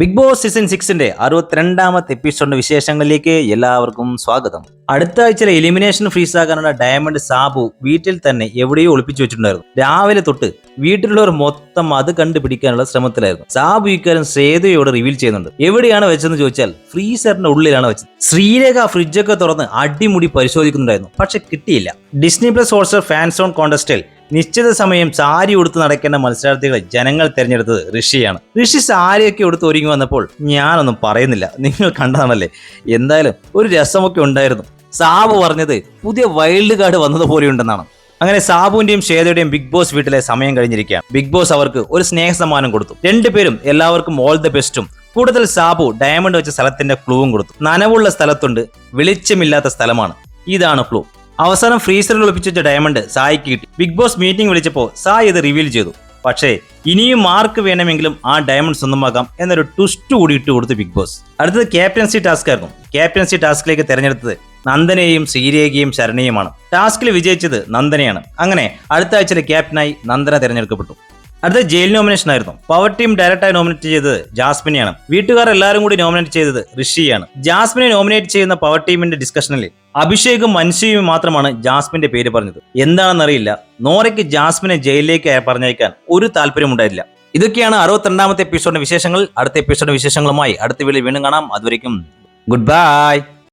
Big Boss season സിക്സിന്റെ അറുപത്തിരണ്ടാമത്തെ എപ്പിസോഡിന്റെ വിശേഷങ്ങളിലേക്ക് എല്ലാവർക്കും സ്വാഗതം. അടുത്ത ആഴ്ചയിലെ എലിമിനേഷൻ ഫ്രീസ് ആകാനുള്ള ഡയമണ്ട് സാബു വീട്ടിൽ തന്നെ എവിടെയോ ഒളിപ്പിച്ചു വെച്ചിട്ടുണ്ടായിരുന്നു. രാവിലെ തൊട്ട് വീട്ടിലുള്ളവർ മൊത്തം അത് കണ്ടുപിടിക്കാനുള്ള ശ്രമത്തിലായിരുന്നു. സാബു ഇക്കാര്യം സേതുയോട് റിവീൽ ചെയ്യുന്നുണ്ട്. എവിടെയാണ് വെച്ചതെന്ന് ചോദിച്ചാൽ ഫ്രീസറിന്റെ ഉള്ളിലാണ് വെച്ചത്. ശ്രീരേഖ ഫ്രിഡ്ജൊക്കെ തുറന്ന് അടിമുടി പരിശോധിക്കുന്നുണ്ടായിരുന്നു. പക്ഷെ കിട്ടിയില്ല. Disney plus Hotstar fan zone കോണ്ടസ്റ്റിൽ നിശ്ചിത സമയം സാരി ഉടുത്ത് നടക്കേണ്ട മത്സരാർത്ഥികളെ ജനങ്ങൾ തിരഞ്ഞെടുത്തത് ഋഷിയാണ്. ഋഷി സാരിയൊക്കെ ഉടുത്ത് ഒരുങ്ങി വന്നപ്പോൾ ഞാനൊന്നും പറയുന്നില്ല. നിങ്ങൾ കണ്ടതാണല്ലേ? എന്തായാലും ഒരു രസമൊക്കെ ഉണ്ടായിരുന്നു. സാബു പറഞ്ഞത് പുതിയ വൈൽഡ് കാർഡ് വന്നതുപോലെയുണ്ടെന്നാണ് അങ്ങനെ സാബുവിന്റെയും ഷേതയുടെയും ബിഗ് ബോസ് വീട്ടിലെ സമയം കഴിഞ്ഞിരിക്കുകയാണ്. ബിഗ് ബോസ് അവർക്ക് ഒരു സ്നേഹ സമ്മാനം കൊടുത്തു. രണ്ടുപേരും എല്ലാവർക്കും ഓൾ ദ ബെസ്റ്റും കൂടുതൽ സാബു ഡയമണ്ട് വെച്ച സ്ഥലത്തിന്റെ ക്ലൂവും കൊടുത്തു. നനവുള്ള സ്ഥലത്തുണ്ട് വെളിച്ചമില്ലാത്ത സ്ഥലമാണ്. ഇതാണ് ക്ലൂ അവസാനം ഫ്രീസറിൽ ഒളിപ്പിച്ചുവെച്ച ഡയമണ്ട് സായിക്ക് കിട്ടി. ബിഗ് ബോസ് മീറ്റിംഗ് വിളിച്ചപ്പോൾ സായി ഇത് റിവീൽ ചെയ്തു. പക്ഷേ ഇനിയും മാർക്ക് വേണമെങ്കിലും ആ ഡയമണ്ട് സ്വന്തമാക്കാം എന്നൊരു ട്വിസ്റ്റ് കൂടി ഇട്ട് കൊടുത്തു ബിഗ് ബോസ് അടുത്തത് ക്യാപ്റ്റൻസി ടാസ്ക് ആയിരുന്നു. ക്യാപ്റ്റൻസി ടാസ്കിലേക്ക് തെരഞ്ഞെടുത്തത് നന്ദനെയും ശ്രീരേഖയും ശരണയുമാണ്. ടാസ്കിൽ വിജയിച്ചത് നന്ദനയാണ്. അങ്ങനെ അടുത്ത ആഴ്ചയിലെ ക്യാപ്റ്റനായി നന്ദന തെരഞ്ഞെടുക്കപ്പെട്ടു. അടുത്ത ജയിൽ നോമിനേഷൻ ആയിരുന്നു. പവർ ടീം ഡയറക്റ്റായി നോമിനേറ്റ് ചെയ്തത് ജാസ്മിനെയാണ് വീട്ടുകാർ എല്ലാവരും കൂടി നോമിനേറ്റ് ചെയ്തത് ഋഷിയാണ് ജാസ്മിനെ നോമിനേറ്റ് ചെയ്യുന്ന പവർ ടീമിന്റെ ഡിസ്കഷനിൽ അഭിഷേകും മൻഷിയും മാത്രമാണ് ജാസ്മിന്റെ പേര് പറഞ്ഞത്. എന്താണെന്നറിയില്ല നോറയ്ക്ക് ജാസ്മിനെ ജയിലിലേക്ക് പറഞ്ഞയക്കാൻ ഒരു താല്പര്യം ഉണ്ടായില്ല ഇതൊക്കെയാണ് അറുപത്തിരണ്ടാമത്തെ എപ്പിസോഡിന്റെ വിശേഷങ്ങൾ. അടുത്ത എപ്പിസോഡിന്റെ വിശേഷങ്ങളുമായി അടുത്ത വീട്ടിൽ വീണ്ടും കാണാം. അതുവരേക്കും ഗുഡ് ബൈ